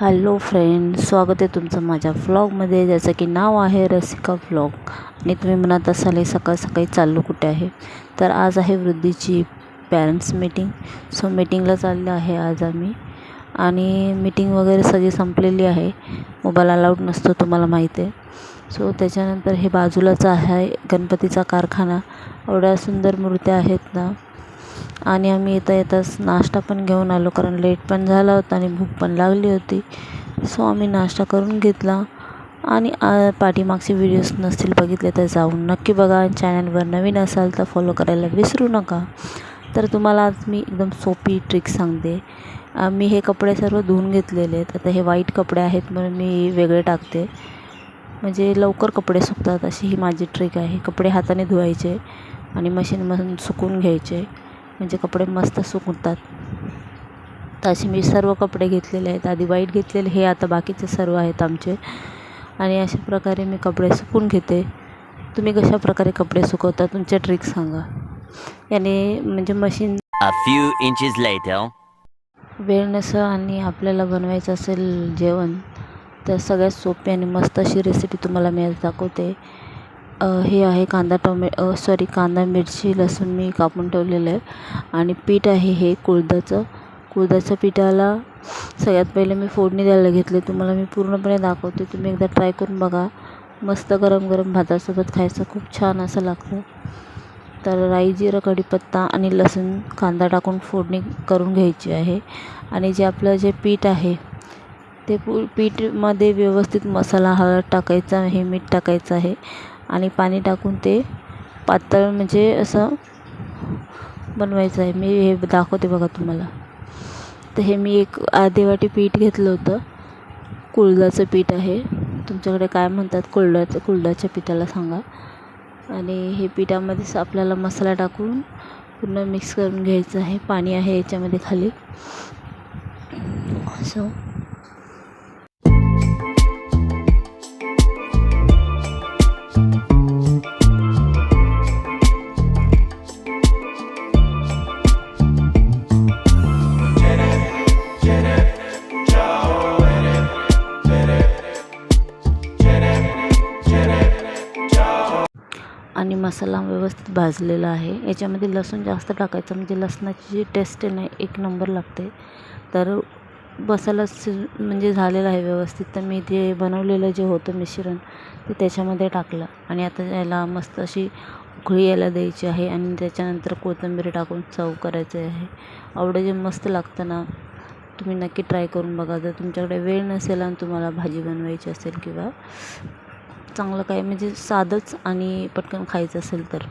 Hello friend स्वागत आहे तुमचं माझ्या व्लॉगमध्ये ज्याचं की नाव आहे रसिका व्लॉग आणि तुम्ही म्हणत असाल हे सकाळ सकाळी चाललो कुठे आहे? तर आज आहे वृद्धीची पॅरेंट्स मीटिंग सो मीटिंगला चाललं आहे आज आम्ही. आणि मीटिंग वगैरे सगळी संपलेली आहे. मोबाईल अलाउड नसतो तुम्हाला माहीत आहे. सो त्याच्यानंतर हे बाजूलाच आहे गणपतीचा कारखाना. एवढ्या सुंदर मूर्त्या आहेत ना. आणि आम्ही येता येताच नाश्ता पण घेऊन आलो कारण लेट पण झाला होता आणि भूक पण लागली होती. सो आम्ही नाश्ता करून घेतला. आणि पाठीमागचे व्हिडिओज नसतील बघितले तर जाऊन नक्की बघा. चॅनलवर नवीन असाल तर फॉलो करायला विसरू नका. तर तुम्हाला आज मी एकदम सोपी ट्रिक सांगते. मी हे कपडे सर्व धुवून घेतलेले आहेत. आता हे वाईट कपडे आहेत म्हणून मी वेगळे टाकते. म्हणजे लवकर कपडे सुकतात अशी ही माझी ट्रिक आहे. कपडे हाताने धुवायचे आणि मशीनमधून सुकून घ्यायचे. म्हणजे कपडे मस्त सुकतात. तर असे मी सर्व कपडे घेतलेले आहेत. आधी वाईट घेतलेले हे आता बाकीचे सर्व आहेत आमचे. आणि अशा प्रकारे मी कपडे सुकून घेते. तुम्ही कशा प्रकारे कपडे सुकवता तुमच्या ट्रिक सांगा. याने म्हणजे मशीन. वेळ नसेल आणि आपल्याला बनवायचं असेल जेवण तर सगळ्यात सोपी आणि मस्त अशी रेसिपी तुम्हाला मी आज दाखवते. हे आहे कांदा टोमे सॉरी कांदा मिरची लसूण मी कापून ठेवलेलं आहे. आणि पीठ आहे हे कुळदाचं. कुळदाच्या पिठाला सगळ्यात पहिले मी फोडणी द्यायला घेतले. तुम्हाला मी पूर्णपणे दाखवते. तुम्ही एकदा ट्राय करून बघा. मस्त गरम गरम भातासोबत खायचं खूप छान असं लागतं. तर राई जिरं कढीपत्ता आणि लसूण कांदा टाकून फोडणी करून घ्यायची आहे. आणि जे आपलं जे पीठ आहे ते पू पीठमध्ये व्यवस्थित मसाला हळद टाकायचा आहे मीठ टाकायचं आहे. आणि पाणी टाकून ते पातळ म्हणजे असं बनवायचं आहे. मी हे दाखवते बघा तुम्हाला. तर हे मी एक अर्धी वाटी पीठ घेतलं होतं. कुळदाचं पीठ आहे. तुमच्याकडे काय म्हणतात? कुळदाचं कुळदाच्या पिठाला सांगा. आणि हे पिठामध्येच आपल्याला मसाला टाकून पूर्ण मिक्स करून घ्यायचं आहे. पाणी आहे याच्यामध्ये खाली. सो आणि मसाला व्यवस्थित भाजलेला आहे. याच्यामध्ये लसूण जास्त टाकायचं म्हणजे लसणाची जी टेस्ट आहे ना एक नंबर लागते. तर मसाला म्हणजे झालेला आहे व्यवस्थित. तर मी ते बनवलेलं जे होतं मिश्रण ते त्याच्यामध्ये टाकलं. आणि आता याला मस्त अशी उकळी यायला द्यायची आहे आणि त्याच्यानंतर कोथिंबीर टाकून चव करायचं आहे. एवढं जे मस्त लागतं ना तुम्ही नक्की ट्राय करून बघा. जर तुमच्याकडे वेळ नसेल आणि तुम्हाला भाजी बनवायची असेल किंवा चांगलं काय? म्हणजे साधंच आणि पटकन खायचं असेल तर.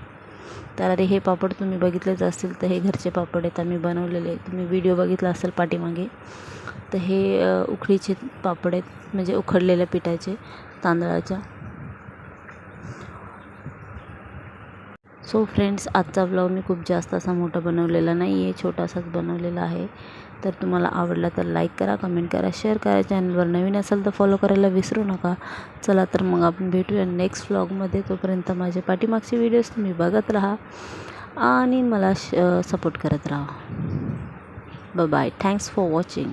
तर अरे हे पापड तुम्ही बघितलेच असतील तर हे घरचे पापड आहेत आम्ही बनवलेले तुम्ही व्हिडिओ बघितला असेल पाठीमागे तर हे उकडीचे पापड आहेत म्हणजे उकडलेल्या पिठाचे तांदळाच्या. सो फ्रेंड्स आजचा ब्लॉग मी खूप जास्त असा मोठा बनवलेला नाही आहे छोटासाच बनवलेला आहे. तर तुम्हाला आवडला तर लाईक करा कमेंट करा शेअर करा. चॅनलवर नवीन असाल तर फॉलो करायला विसरू नका. चला तर मग आपण भेटूया नेक्स्ट व्लॉगमध्ये तोपर्यंत माझे पाठीमागचे व्हिडिओज तुम्ही बघत राहा आणि मला श सपोर्ट करत राहा. Bye thanks for watching